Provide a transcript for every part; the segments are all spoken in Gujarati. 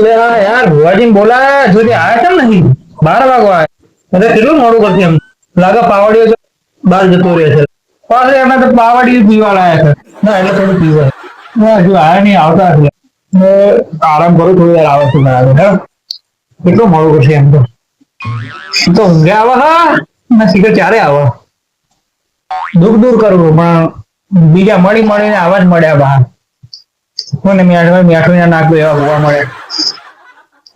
એટલે હા યાર ભુવાજીને બોલાયા સુધી આયા કેમ નહીં? બાર વાગવા આયા એટલે કેટલું મોડું કરશે એમ? લાગે પાવડીઓ તો બહાર જતો રહે છે. પાસે એમને તો પાવડી પીવા લાયા છે. ના એટલે થોડું પીવા ના, હજુ આયા નહીં, આવતા એટલે આરામ કરું થોડી વાર આવે છે બરાબર હે? કેટલું મોડું કરશે એમ તો? તો ઊંઘે આવે, હા? ના, શીખર ચારે આવે. દુઃખ દૂર કરવું પણ બીજા મળી મળીને આવા જ મળ્યા બહાર. કોને મેઠો મેઠો ના નાખવું એવા જોવા મળે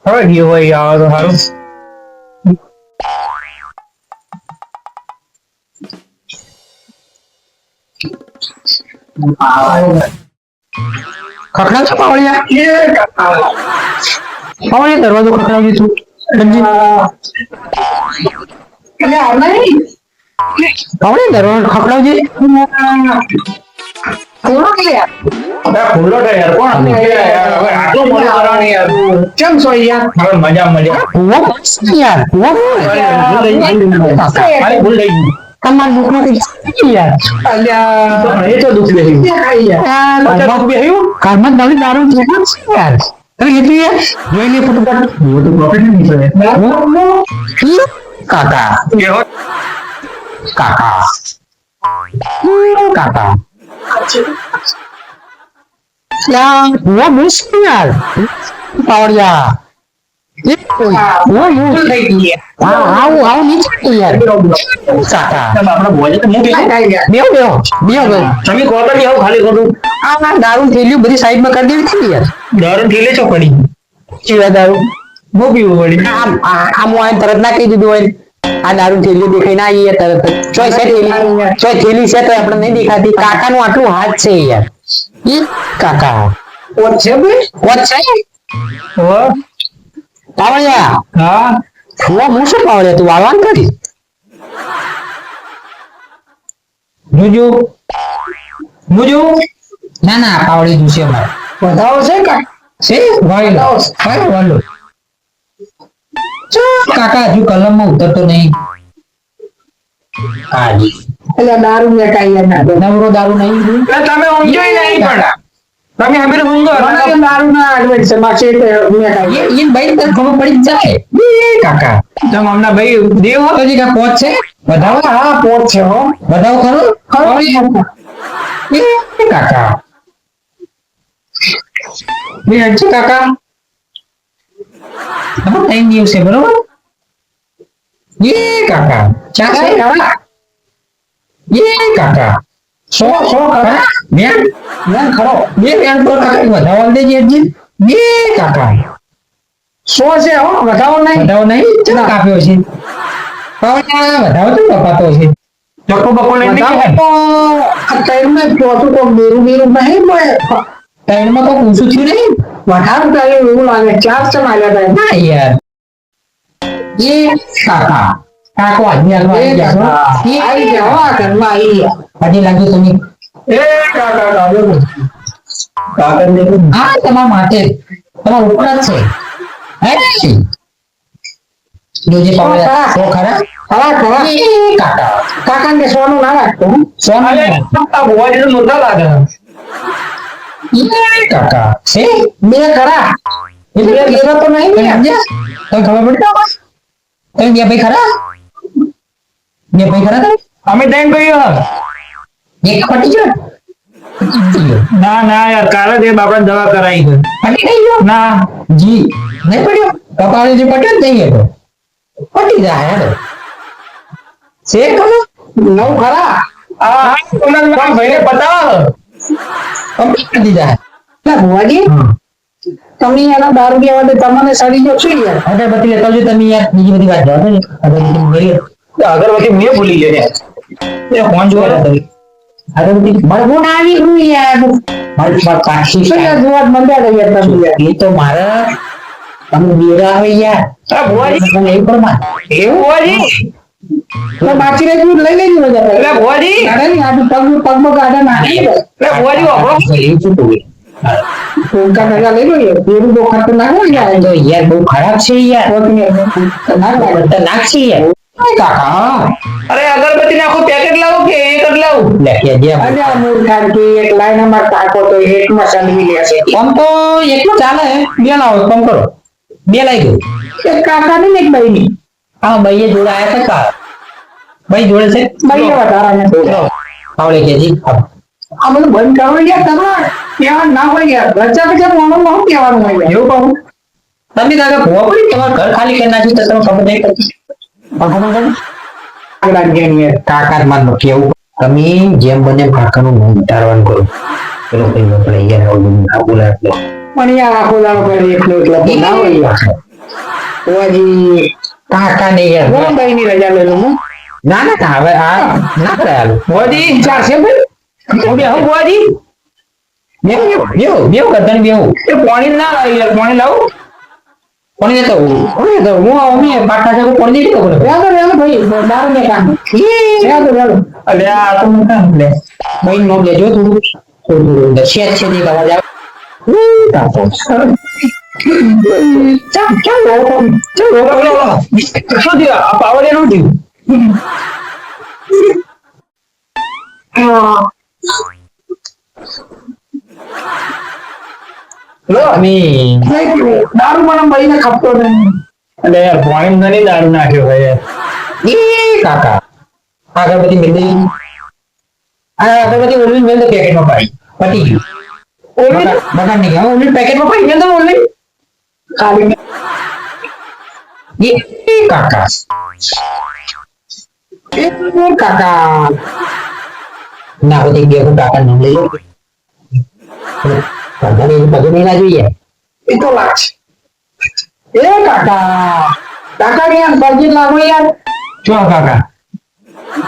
હવે ગયો હોય આવે તો સારું ખખડાવ છો પાવળિયા. પાવળિયા દરવાજો ખખડાવજે છું રંજીત પાવળિયા દરવાજો ખખડાવજે. kakak. Kakak. Kakak yang gua muslim ya power ya itu ya. Gua muslim tahu tahu nih itu ya. Kata. Biar biar biar. Biar kami kota dia kali kau tuh ah nggak daru jeli beri side makan dia itu ya. Daru jeli coba nih. Coba ya, daru gua biu beri kamu yang terendah kayak gituin આ દારૂ થેલી દેખાઈ ના આવીએ તરત ચોય છે થેલી? ચોય થેલી છે તો આપણે નહીં દેખાતી. કાકાનું આટલું હાથ છે યાર. ઈ કાકા. કોણ છે બે કોણ છે? ઓ. પાવળિયા? હા. હું હું શું પાવળિયા? તું વાળવાન કરી? જોજો. મુજો. ના ના પાવળી જોશે અમારે. વધાવો છે કા? છે? વાળેલો વાળો વાળો કાકા હજુ કલમમાં ઉતરતો નહીં. હાજી એટલે દારૂ ને કાઈ ના નવરો દારૂ નહીં તમે ઊંઘો નહીં પડ્યા તમે હવે ઊંઘો મને દારૂ ના એડમિટ છે માસે તે કાઈ. ઈન ભાઈ તને ખબર પડી જાય. કાકા. તમે હમણાં ભાઈ દેવો તો જી કા પોચ છે? બતાવો હા પોત છે હો. બતાવો ખરો? ખરો? કાકા. કાકા. હવે ત્રણ દિવસે બરોબર એ કાકા ચા છે કાકા એ કાકા સો સો કાકા બે મેં ખરો બે બેન પર કાકા વધાવો દેજે હજી બે કાકા સો છે હો વધાવો નહીં વધાવો નહીં ચા કાપ્યો છે પાવડા વધાવો તો કપાતો છે ચક્કુ બક્કુ લઈને વધાવો નીકળ્યા. તો આ ટાઈમ ને ચોથું તો બેરું બેરું નહીં મળે ત્રણમાં કોઈ ઊંચું થયું નહીં વધારે પહેલે એવું લાગે ચાર છે માલ્યા હતા ના યાર એ કાકા કાકો આજની હાલમાં આવી ગયા છો. એ આવી ગયા હો આ ઘરમાં આવી ગયા હજી લાગ્યું તમે એ કાકા કાકા કાકા ને દેખો. આ તમારા માટે તમારા ઉપર જ છે હે જોજે પાવડા સો ખરા ખરા ખરા એ કાકા કાકાને સોનું ના રાખતો હો. સોનું અરે આ ભુવાજી તો મોટા લાગે એ કાકા છે બે ખરા એટલે ઘેરો તો નહીં ને સમજ્યા તમે ખબર પડી તમે બે ભાઈ ખરા બે ભાઈ ખરા અમે ટાઈમ કહ્યું એક પટી ગયો ના ના યાર કાલે જ એ બાપડા દવા કરાવી છે પટી ગઈ ગયો ના જી નહીં પડ્યો કપાળે જે પટ્યો જ નહીં હતો પટી જાય હેડો છે ખબર નવ ખરા આ તમને મારા ભાઈને બતાવો કમ્પ્લીટ કરી દીધા. ના ભુવાજી તમે એના દારૂ પીવા માટે તમને સડી ગયો છું યાર? અગરબત્તી લેતા આવજો તમે યાર બીજી બધી વાત જાઓ ને. અગરબત્તી ભરી અગરબત્તી મેં ભૂલી ગયો ને. એ ફોન જોવા તમે અગરબત્તી બળગુણ આવી ગયું યાર. મારી પાસે પાછી શું યાર જોવા મંડ્યા યાર તમે યાર? એ તો મારા તમે બેરા આવે યાર. આ ભુવાજી. મને એ પ્રમાણ એવું? ભુવાજી બાકી રહી લઈ લેજો એટલે ભુવાજી ગાડા ની આજુ પગ પગમાં ગાડા નાખી એટલે ભુવાજી વાપરો એવું શું કહું? ટૂંકા ટકા લઈ લો પેલું બહુ ખતરનાક હોય યાર. તો યાર બહુ ખરાબ છે યાર. ખતરનાક છે યાર. કાકા. અરે અગરબત્તી નાખો પેકેટ લાવો કે એક જ લાવું? લે કે જે કે એક લાઈન અમાર કાકો તો એકમાં ચાલવી લે છે. આમ તો એક ચાલે બે લાવો કોમ કરો. બે લાઈ ગયો એક કાકા ને એક બહેની હા ભાઈએ જોડે આયા છે ભાઈ જોડે છે? ભાઈ ચલો, આવડે કે જી. આ મને બંધ કરો યાર તમારે કહેવાનું ના હોય યાર. રજા પછી મોણું શું કહેવાનું હોય એવું કહું? તમે દાદા ભૂવા પડી તમારું ઘર ખાલી કરી નાખ્યું તો તમે ખબર નહીં પડતી. પણ ખબર આગળ ગયા યાર કાકા જ કેવું? તમે જેમ બને ભાકાનું મોં ઉતારવાનું કરો. પેલો કઈ આપણે યાર આવું ના બોલાય પણ યાર આખો દાડો કરે એકલો એકલો ના હોય યાર. કાકા ને યાર હું ની રજા લઈ લઉં હું. ના ના હવે આ ના કરે હાલું મોદી ચાલશે ભાઈ? હું બે હું મોદી બેવ બેવ બેવ કરતા બેવ એ પાણી ના યાર પાણી લાવું. કોને તો તો હું પાટા જાગો નહીં ખબર વેલો વેલો ભાઈ દારૂ ને કામ. અલે આ તો હું કામ લે. ભાઈ નો લેજો થોડું છે છે હા અમે દારૂ મને ભાઈને ખપતો નહીં અલે યાર પાણી માં નહીં દારૂ નાખ્યો ભાઈ યાર એ કાકા અગરબત્તી મિલ ગઈ આ અગરબત્તી ઓલી મિલ દે પેકેટમાં પાડી પતી ગયું ઓલી બગા- બગાડ નહીં ગયા ઓલી પેકેટમાં પાડી મિલ દો ઓલી ખાલી એ એ કાકા એ કાકા ના બધી બે હું કાકા નામ લઈ લો કાકાને એની પગે નહીં ના જોઈએ એ તો લાગશે એ કાકા કાકા ને યાર પગે લાગો યાર જો કાકા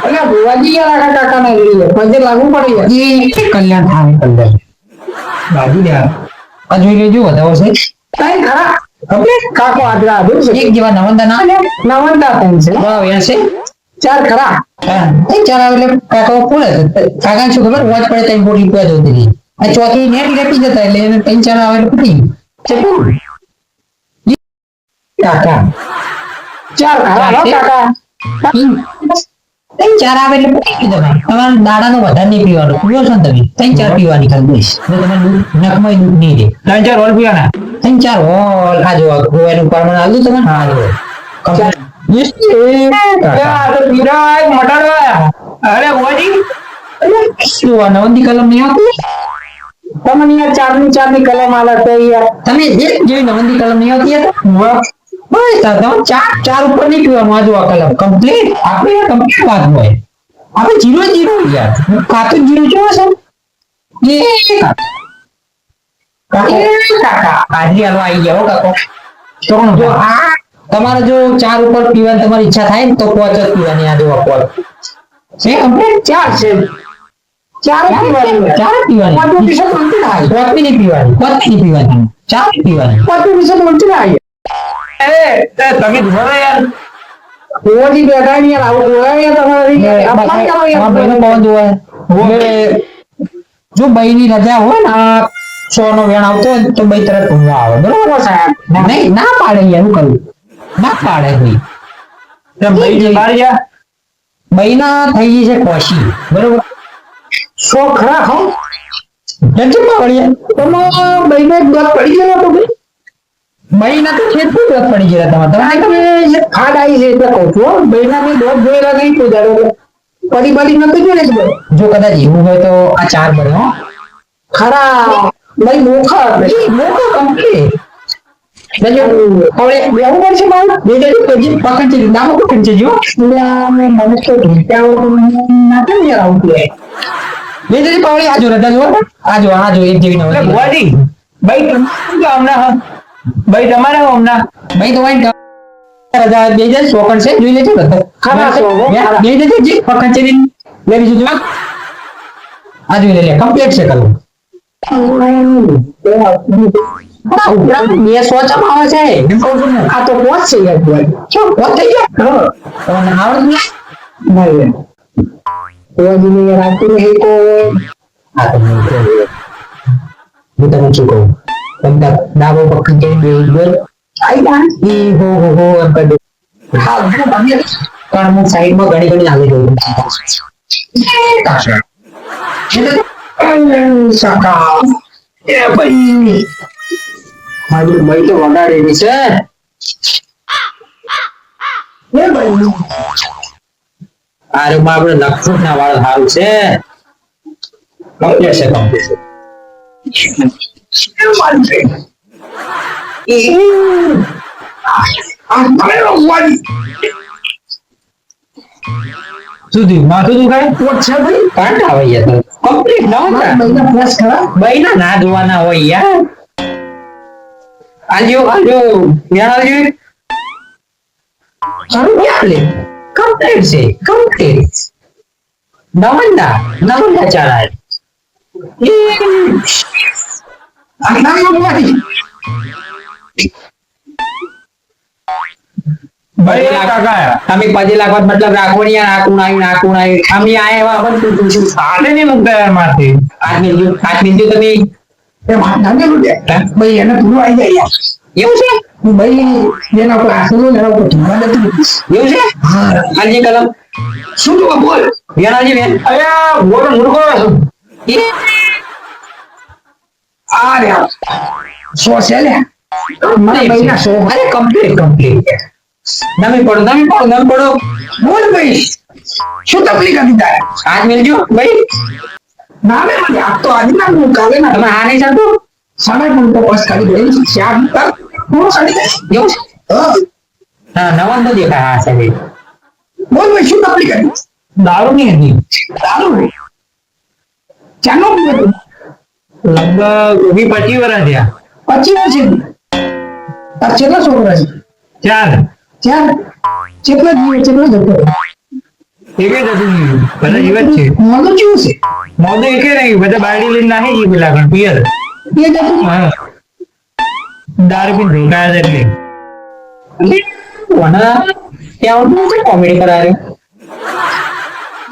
અરે ભુવાજી યાર આખા કાકા ના લઈએ પગે લાગવું પડે યાર એ કલ્યાણ થાય કલ્યાણ બાજુ લે આ. આ જોઈ લેજો વધાવો છે? તઈ ખરા કમ્પ્લીટ કાકો આદરા આદુર એક જેવા નવંદા ના લે નવનતા તઈ છે બરાબર છે. ચાર ખરા? એ ચાર એટલે કાકા પૂરે કાકા શું ખબર? વોચ પડે ત્રણ બોટલી પીવા જતી આ ચોથી નેટ લેપી જતા એટલે એને ત્રણ ચાર આવે એટલે પતી કાકા. ચાર ખરા કાકા. ત્રણ ચાર આવે એટલે પતી ગયું તમારે તમારે દાડાનો વધારે નહીં પીવાનું. પીવો છો તમે? ત્રણ ચાર પીવાની ખાલી દઈશ એટલે તમારે દૂધ નહીં દે. ત્રણ ચાર હોલ પીવાના? ત્રણ ચાર હોલ. આ જો એનું પ્રમાણ આવ્યું તમે. હા જો અરે કલમ નહીં આવતી? તમને યાર ચારની ચારની કલમ આલા યાર. તમે એક જેવી નવંદી કલમ નહીં આવતી હતા તાર તમે ચાર ચાર ઉપર પીવાનું કલમ કમ્પ્લીટ આપણે કમ્પ્લીટ વાત હોય? આપણે જીરો જીરો યાર કાતું જીરો જોવો છે? એ કાકા. આવી ગયા કાકો. ચોકણું જો આ તમારે જો ચાર ઉપર પીવાની તમારી ઈચ્છા થાય ને તો પોચ જ પીવાની આ જો આ છે કમ્પ્લીટ ચાર છે. ચાર પીવાની ચાર પીવાની. પાંચ આવી પોચ નહીં પીવાની. પોચ નહીં પીવાની. ચાર પીવાની. પાંચ પીસે બોલતી ના આવી એ તમે ધોરો યાર. ભુવાજી બેઠા ને યાર આવું બોલાય યાર તમારે અપમાન કરો યાર ભાઈનો પવન જોવાય એટલે જો બઈની રજા હોય ને આ સો નો વેણ આવતો હોય તો બઈ તરત ઊંઘવા આવે. બરોબર સાહેબ? નહીં ના પાડે યાર કરવું ના પાડે ભાઈ ભાઈ જે ગયા? બઈના થઈ ગઈ છે કોશી. બરોબર? સો ખરા હો નથી પાવડિયા. તમારા બહેનો એક દોત પડી ગયેલો તો ભાઈ બઈના તો પર જ પડી ગયા તમારે. આ તમે તમે ખાડ આવી છે. દોત જ કદાચ એવું હોય તો આ ચાર બન્યો ખરા ભાઈ મોખા. આપણે. એ મોટો કમ્પ્લીટ જજો હવે બેવું પડશે મારું બે જજો પછી પકડ છે નામ પકડ છે જો એટલે આ મેં મને તો ઢીંચાઓ ના કેમ યાર આવું કે બે જજો પાવડી. આજો આજો આજો એક જેવી નવરી ભાઈ હા? ભાઈ તમારે હમણાં? ભાઈ તો વાઈન રજા બે જણ શોકણ છે જોઈ લેજો. બે જજો જે પકન છે લે બીજું જોવા. આ જોઈ લે લે કમ્પ્લીટ છે કલમ બે સોચમ આવે છે? આ તો પોચ છે યાર વાત થઈ ગયા? આવડતું નહીં તો. હું તમને શું કહું? ડાબો પકડી કરી બે જા ઈ હો હો હો એમ કરી હા પણ હું સાઈડમાં ઘણી ઘણી આવી ગયું કાકા એ ભાઈ મારી ભાઈ તો વગાડેલી છે એ ભાઈ આપણે લખપત ના વાળ સારું છે કમ્પ્લીટ છે કમ્પ્લીટ આ મારે રમવાની માથું દુખાય ભાઈ કાંટા આવે ના હતા. હોય યાર. યાર યાર લે? કમ્પ્લીટ છે. કમ્પ્લીટ નવંદા નવંદા ચાલાય આ ના રમવાની ભાઈ એ કાકા. અમે પજે લાખવા મતલબ રાખવાની યાર આ આવ્યું આ આવ્યું અમે આયા એવા પણ તું તું શું હાથે નહીં મૂકતા યાર મારથી. આજ મિલજો આજ મિલજો તમે? એ વાત ના મેલું ભાઈ એને પૂરું આવી જાય યાર. એવું છે? ભાઈ એના ઉપર આસરો એના ઉપર ધોવા નથી. એવું છે? હા. આજી કલમ. શું બોલ? બેન. આજી બેન મૂર્ખો એ આ રે આ. સો છે લે. અરે કમ્પ્લીટ કમ્પ્લીટ નમી પડો નમી પડો નમી પડો. બોલ ભાઈ. શું તકલીફ હતી તારે? આજ મિલજો ભાઈ. ના મે મને આપ તો આજે ના હું કાલે ના. તમે આ નહીં ચાલતો સમય પણ તો બસ કરી દે ચાર તક કરી દે એવું હા. હા નવા તો દેખાય. હા સાહેબ. બોલ ભાઈ શું તકલીફ હતી? દારૂ નહીં હતી ચાલુ ચાલો તું લગભગ વી પચીસ વર્ષ થયા. પચી વર્ષ તાર કેટલા છોકરા છે? ચાર. ચાર? કેટલા જીવે કેટલા જતો એક જ હતું બધા જીવ છે. મોડું કેવું છે? મોદો એકે નહીં બધા બાયડી લઈને નાખી ગઈ પેલા પણ પિયર. એ જતું હા. દારૂ પીને રોકાયા હતા એટલે. વના ત્યાં હું છે કોમેડી કરારે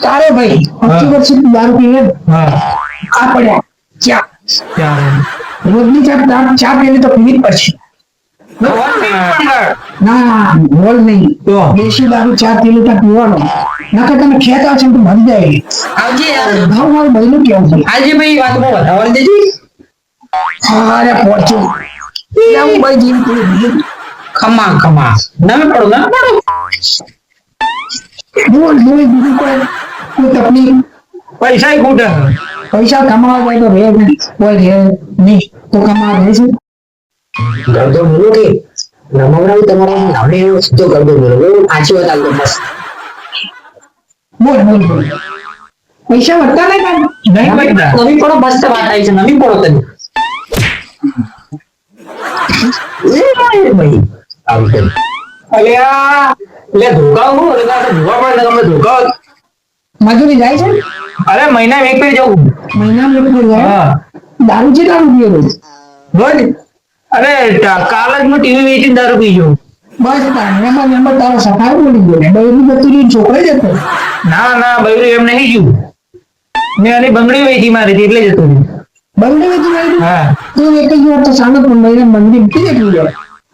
તારે ભાઈ પચી વર્ષે દારૂ પીવે? હા. આ પડ્યા. ચાર. રોજની ચા ચા પીવી તો પીવી જ પડશે. ના બોલ નહીં. દેશી દારૂ ચાર કિલો ત્યાં પીવાનો. નકર તમે ખેત આવશે તો મરી જાય. આવજે ભાવ મારું બહેનું કેવું છે? આજે ભાઈ વાત બહુ વધારે દેજો. અરે પહોંચો હું ભાઈ જીવ પીવું ખમા ખમા. નમે પડો નમે પડો. બોલ બોલ બીજું કોઈ? કોઈ તકલીફ? પૈસા ખૂટે. પૈસા કમાવા જાય તો રે કોઈ રે નહીં તો કમાવા રહે છે. ગરદો બોલો કે નમવડાવી તમારો નાવડે એવો સીધો ગરદો બોલો. બહુ આછી વાત આવતો બસ. બોલ બોલ બોલ. પૈસા વધતા નહીં કાંઈ? નહીં પૈસા નવી પડો બસ વાત આવી છે નવી પડો તમે એ ભાઈ આવી ગઈ અલ્યા એટલે ધોકા હું તો ધોકા પડે તમે ધોકા મજૂરી જાય છે? અરે મહિના એક ફેર જવું. મહિનામાં એક ફેર જવું? દારૂ છે દારૂ પીએ રોજ? રોજ અરે કાલે જ હું ટીવી વેચીને દારૂ પી ગયો બસ એમાં એમાં તારો સફાઈ બોલી ગયો બૈરી જતું રહ્યું છોકરો જતો ના ના બૈરી એમ નહીં ગયું. મેં આની બંગડી વેચી મારી હતી એટલે જતો રહ્યું. બંગડી વેચી મારી હા. તું એક જ વાર તો સામે મહિને મંદિર પી જતું રહ્યો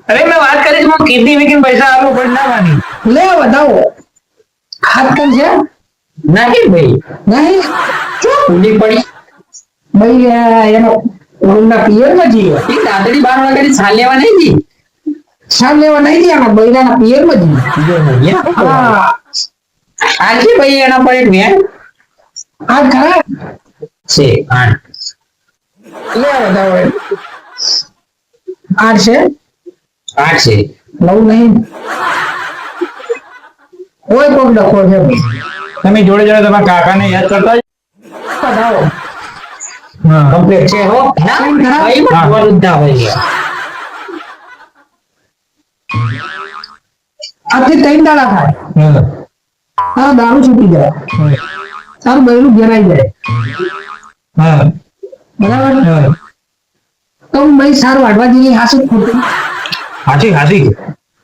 અરે મેં વાત કરી હું કીધી વેચીને પૈસા આપો પણ ના માની. લે વધાવો હાથ કર છે? નહીં ભાઈ. નહીં? ઊંડી પડી. ભાઈ એનો ઓળના પિયરમાં જીવે એ દાદડી બાર વાગે છાલ લેવા નહીં જી છાલ લેવા નહીં ગયા બૈરાના પિયરમાં જીવે આજે ભાઈ એના પર એક વેન આ ખરા છે આઠ. લે આઠ છે? આઠ છે. નવ નહીં? કોઈ કોક ડખો છે ભાઈ. તમે જોડે જોડે તમારા કાકાને યાદ કરતા કમ્પ્લીટ છે હો. ભાઈ હોય ત્રણ દાડા થાય. હા. તારો દારૂ છૂટી જાય. તારું બૈરું ઘેરાઈ જાય. બરાબર? હા. તો હું ભાઈ સારું વાટવા જઈએ હાસુ ખોટું. હાચી હાચી.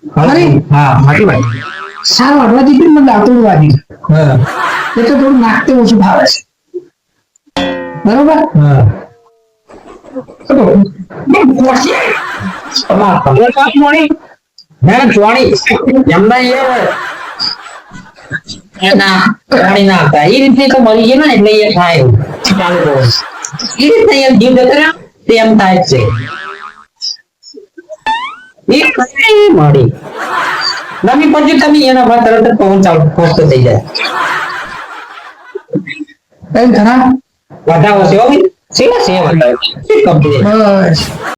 અરે. હા વાત. સાર વાટવા જઈએ મને દાંતોડ વાગી હા. એ તો થોડું નાખતે ઓછું ભાવે છે. બરોબર? એટલે મળી નવી પછી તમે એના પર તરત જ પવન ચાલુ પોસ્ટ થઈ જાય. એમ ખરા વધાવો છે હો સેવા? છે